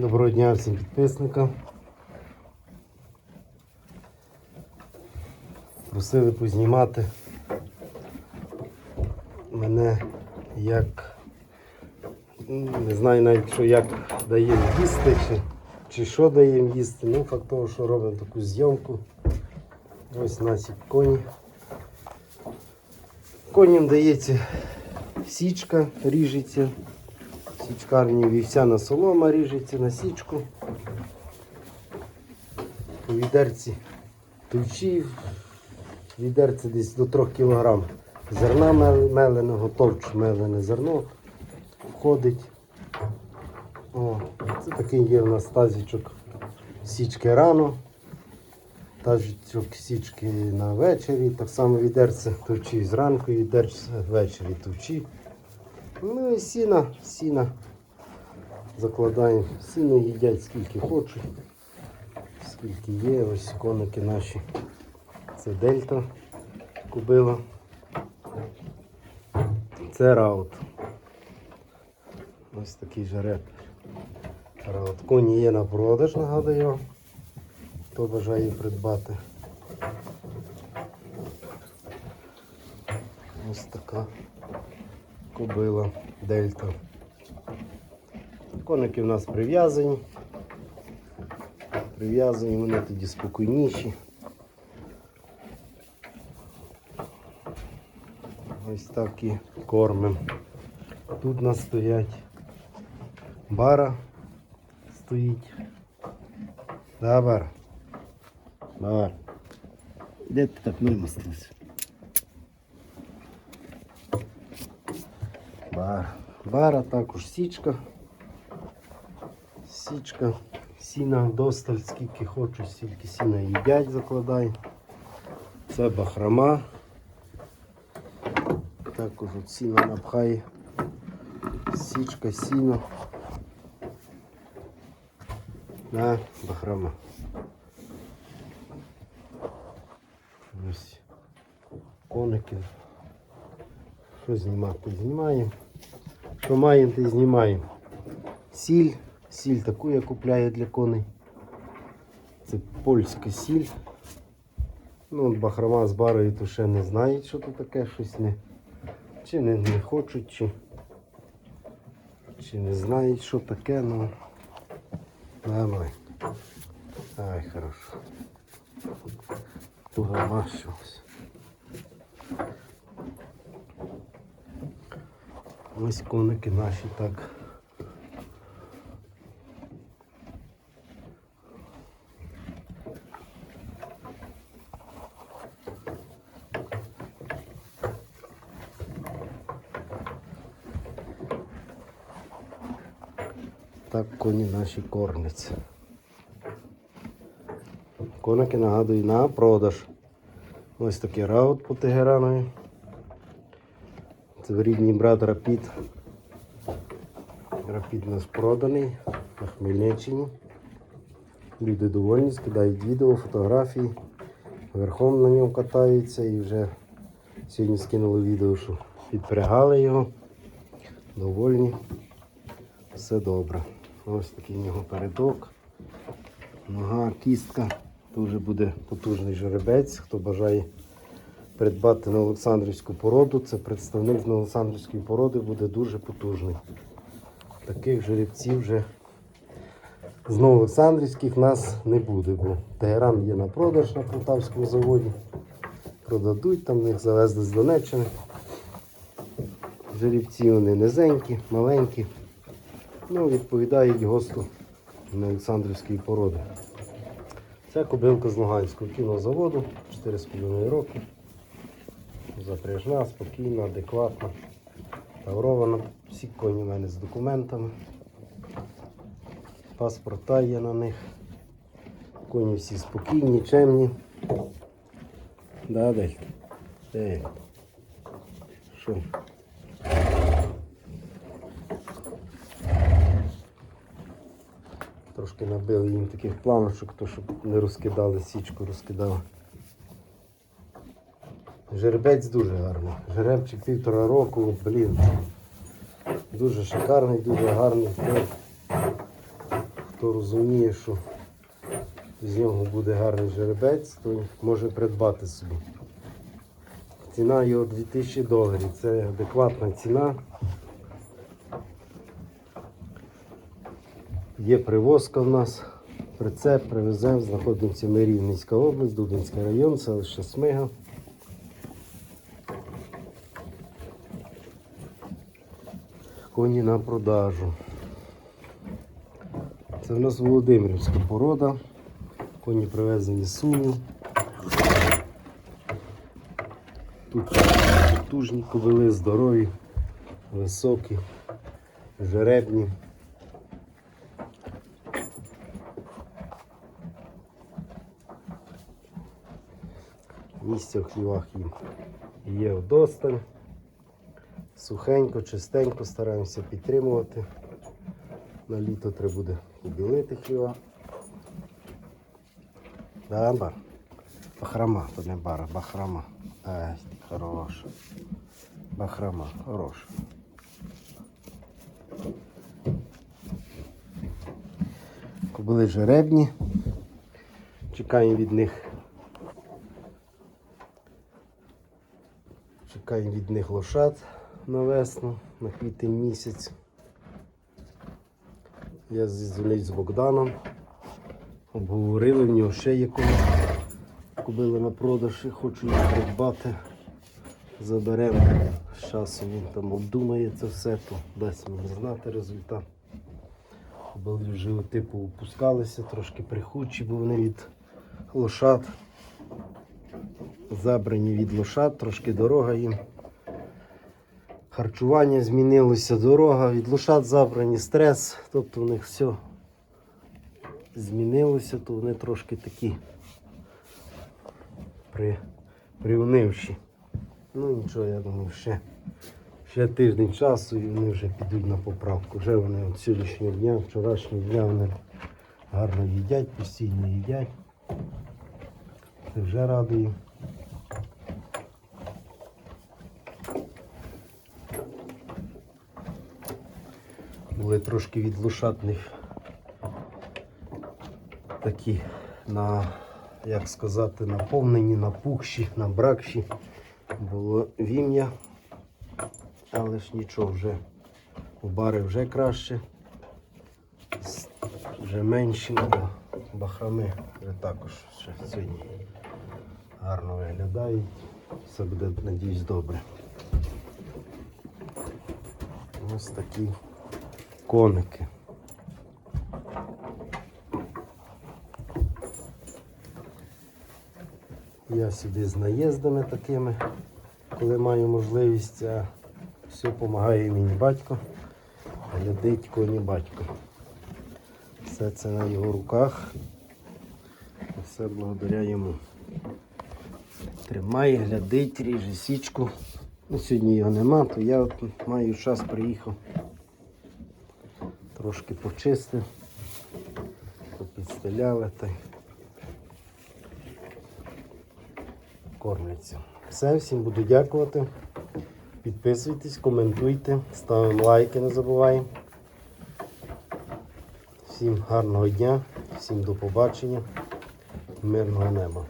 Доброго дня всім підписникам. Просили познімати мене як не знаю навіть що як даємо їсти чи, чи що даємо їсти. Ну, факт того, що робимо таку зйомку. Ось наші коні. Коням дається січка, ріжеться. Січкарні вівсяна солома ріжеться на січку. У відерці товчі, в відерці десь до 3 кг зерна меленого, товч мелене зерно входить. О, це такий є в нас тазічок січки рано, тазічок січки на вечері, так само відерце товчі зранку, відерце ввечері товчі. Ну і сіна, сіна закладаємо. Сіно їдять скільки хочуть, скільки є. Ось коники наші. Це дельта кубила. Це раут. Ось такий жереб. Раут. Коні є на продаж, нагадую. Хто бажає придбати. Ось така кобила дельта. Коники в нас прив'язані. Прив'язані, вони тоді спокійніші. Ось так і кормимо. Тут у нас стоять бара стоїть. Да, бара. Бар. Де ти так вимостився? Бар. Бара також січка. Січка. Сіна досталь, скільки хочу, стільки сіна їдять, закладай. Це бахрома. Також от сіна напхає. Січка, сіно. На, бахрома. Ось коники. Що знімати? Знімаємо. Що маємо, й знімаємо. Сіль. Сіль таку я купляю для коней. Це польська сіль. Ну, бахрома з барою то ще не знають, що то таке щось не. Чи не, не хочуть, чи, чи не знають, що таке, ну. Давай. Ай, хорошо. Туга мащилась. Ось коники наші так. Так коні наші кормляться. Коники нагадую на продаж. Ось такий раут по Тегеранові. Це рідний брат Рапід. Рапід у нас проданий на Хмельниччині. Люди довольні, скидають відео, фотографії. Верхом на ньому катаються і вже сьогодні скинули відео, що підпрягали його. Довольні. Все добре. Ось такий в нього передок. Нога, кістка. Дуже буде потужний жеребець. Хто бажає придбати на Олександрівську породу, це представник на Олександрівської породи буде дуже потужний. Таких жеребців вже з Новоолександрівських нас не буде, бо Тегеран є на продаж на Полтавському заводі. Продадуть, там їх завезли з Донеччини. Жеребці вони низенькі, маленькі. Ну, відповідають ГОСТу на Олександрівської породи. Це кобилка з Луганського кінозаводу, 4,5 роки. Запряжна, спокійна, адекватна, таврована. Всі коні в мене з документами. Паспорта є на них. Коні всі спокійні, чемні. Да, Дельта? Де? Що? Трошки набили їм таких планочок, то щоб не розкидали, січку розкидали. Жеребець дуже гарний. Жеребчик півтора року, блін. Дуже шикарний, дуже гарний. хто розуміє, що з нього буде гарний жеребець, той може придбати собі. Ціна його 2000 доларів. Це адекватна ціна. Є привозка в нас. Прицеп привеземо, знаходимося ми Рівненська область, Дубинський район, селище Смига. Коні на продажу. Це в нас Володимирівська порода. Коні привезені з Сумів. Тут потужні кобили, здорові, високі, жеребні. Місця в хлівах їм є вдосталь. Сухенько, чистенько стараємося підтримувати. На літо треба буде побілити хліва. Да, бар. Бахрама, то не бара, бахрама. Ай, хороша. Бахрама, хороша. Кобили жеребні. Чекаємо від них. Чекаємо від них лошад на весну, на квітень місяць. Я зізвонив з Богданом. Обговорили, в нього ще є кобили на продаж і хочу їх придбати. Заберемо. З часом він там обдумає це все, то дасть мені знати результат. Кобили вже типу опускалися, трошки прихудші, бо вони від лошад. Забрані від лошад, трошки дорога їм. Харчування змінилося, дорога, від лошад забрані стрес, тобто у них все змінилося, то вони трошки такі при, приунивші. Ну нічого, я думаю, ще, ще тиждень часу і вони вже підуть на поправку. Вже вони от сьогоднішнього дня, вчорашнього дня вони гарно їдять, постійно їдять. Це вже радує. Були трошки від лошадних такі на, як сказати, наповнені, напухші, набракші. Було вім'я, але ж нічого вже у бари вже краще, вже менші, а бахрами вже також ще сьогодні гарно виглядають. Все буде, надіюсь, добре. Ось такі коники. Я сюди з наїздами такими, коли маю можливість, а все допомагає мені батько, глядить коні батько. Все це на його руках. Все благодаря йому. Тримає, глядить, ріже січку. Ну, сьогодні його нема, то я от маю час приїхав. Трошки почистив, попідстеляли та й кормляться. Все, всім буду дякувати. Підписуйтесь, коментуйте, ставимо лайки, не забуваємо. Всім гарного дня, всім до побачення, мирного неба.